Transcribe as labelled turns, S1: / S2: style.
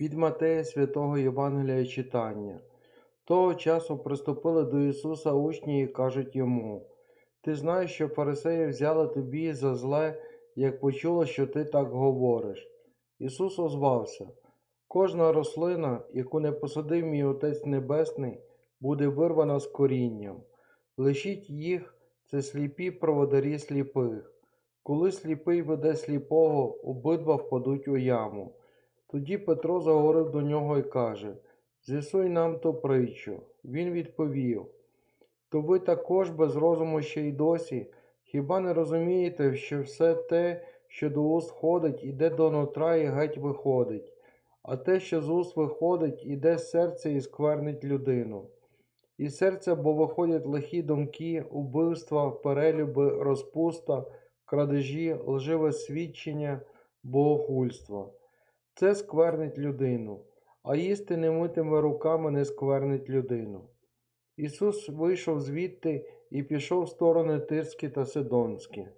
S1: Від Матея святого Євангелія читання. Того часу приступили до Ісуса учні і кажуть йому: Ти знаєш, що фарисеї взяли тобі за зле, як почули, що ти так говориш. Ісус озвався: Кожна рослина, яку не посадив мій Отець Небесний, буде вирвана з корінням. Лишіть їх, це сліпі проводарі сліпих. Коли сліпий веде сліпого, обидва впадуть у яму. Тоді Петро заговорив до нього і каже: З'ясуй нам ту притчу. Він відповів: То ви також без розуму ще й досі, хіба не розумієте, що все те, що до уст входить, іде до нутра і геть виходить, а те, що з уст виходить, іде з серця і сквернить людину. Із серця бо виходять лихі думки, убивства, перелюби, розпуста, крадежі, лживе свідчення, богохульство. Це сквернить людину, а їсти немитими руками не сквернить людину. Ісус вийшов звідти і пішов в сторони Тирські та Сидонські.